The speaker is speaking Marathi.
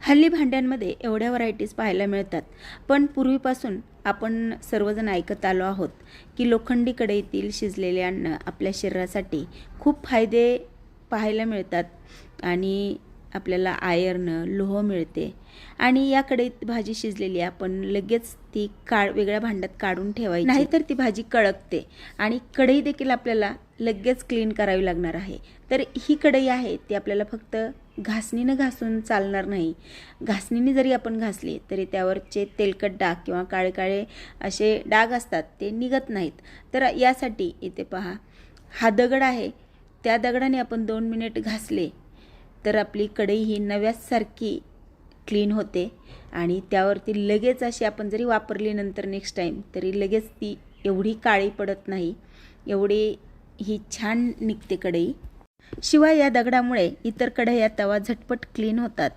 हल्ली भांड्यांमध्ये एवढ्या व्हरायटीज पाहायला मिळतात. पण पूर्वीपासून आपण सर्वजण ऐकत आलो आहोत की लोखंडी कढईतील शिजलेले अन्न आपल्या शरीरासाठी खूप फायदे पाहायला मिळतात आणि आपल्याला आयर्न लोह मिळते. आणि या कढईत भाजी शिजलेली आपण लगेच ती काळ वेगळ्या भांड्यात काढून ठेवायची. नाहीतर ती भाजी कळकते. आणि कढई देखील आपल्याला लगेच क्लीन करावी लागणार आहे. तर ही कढई आहे ती आपल्याला फक्त घासणीनं घासून चालणार नाही. घासणीने जरी आपण घासली तरी त्यावरचे तेलकट डाग किंवा काळे काळे असे डाग असतात ते निघत नाहीत. तर यासाठी इथे पहा हा दगड आहे. त्या दगडाने आपण दोन मिनिट घासले तर आपली कढई ही नव्यासारखी क्लीन होते. आणि त्यावरती लगेच अशी आपण जरी वापरली नंतर नेक्स्ट टाईम तरी लगेच ती एवढी काळी पडत नाही. एवढी ही छान निघते कढई. शिवाय या दगडामुळे इतर कढया तवा झटपट क्लीन होतात.